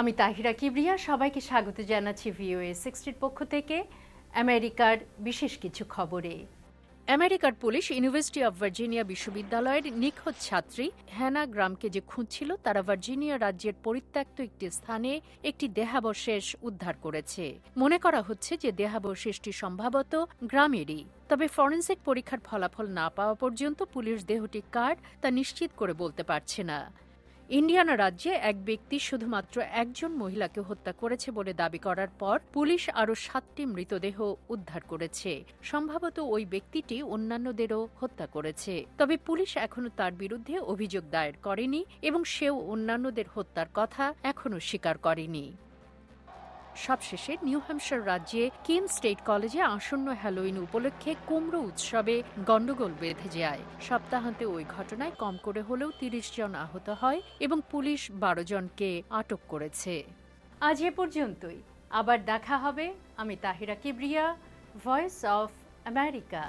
আমি তাহিরা কিবরিয়া, সবাইকে স্বাগত জানাচ্ছি ভিওএ সিক্সটির পক্ষ থেকে। আমেরিকার বিশেষ কিছু খবরে। আমেরিকার পুলিশ ইউনিভার্সিটি অব ভার্জিনিয়া বিশ্ববিদ্যালয়ের নিখোঁজ ছাত্রী হ্যানা গ্রামকে যে খুঁজছিল, তারা ভার্জিনিয়া রাজ্যের পরিত্যক্ত একটি স্থানে একটি দেহাবশেষ উদ্ধার করেছে। মনে করা হচ্ছে যে দেহাবশেষটি সম্ভবত গ্রামেরই। তবে ফরেন্সিক পরীক্ষার ফলাফল না পাওয়া পর্যন্ত পুলিশ দেহটি কার তা নিশ্চিত করে বলতে পারছে না। ইন্ডিয়ানা রাজ্যে এক ব্যক্তি শুধুমাত্র একজন মহিলাকে হত্যা করেছে বলে দাবি করার পর পুলিশ আরও সাতটি মৃতদেহ উদ্ধার করেছে। সম্ভবত ওই ব্যক্তিটি অন্যান্যদেরও হত্যা করেছে। তবে পুলিশ এখনও তার বিরুদ্ধে অভিযোগ দায়ের করেনি এবং সেও অন্যান্যদের হত্যার কথা এখনও স্বীকার করেনি। সবশেষে নিউ হ্যাম্পশার রাজ্যে কিন স্টেট কলেজে আসন্ন হ্যালোইন উপলক্ষে কুমড়ো উৎসবে গণ্ডগোল বেঁধে যায়। সপ্তাহান্তে ওই ঘটনায় কম করে হলেও তিরিশ জন আহত হয় এবং পুলিশ বারো জনকে আটক করেছে। আজ এ পর্যন্তই। আবার দেখা হবে। আমি Tahira Kibria voice of America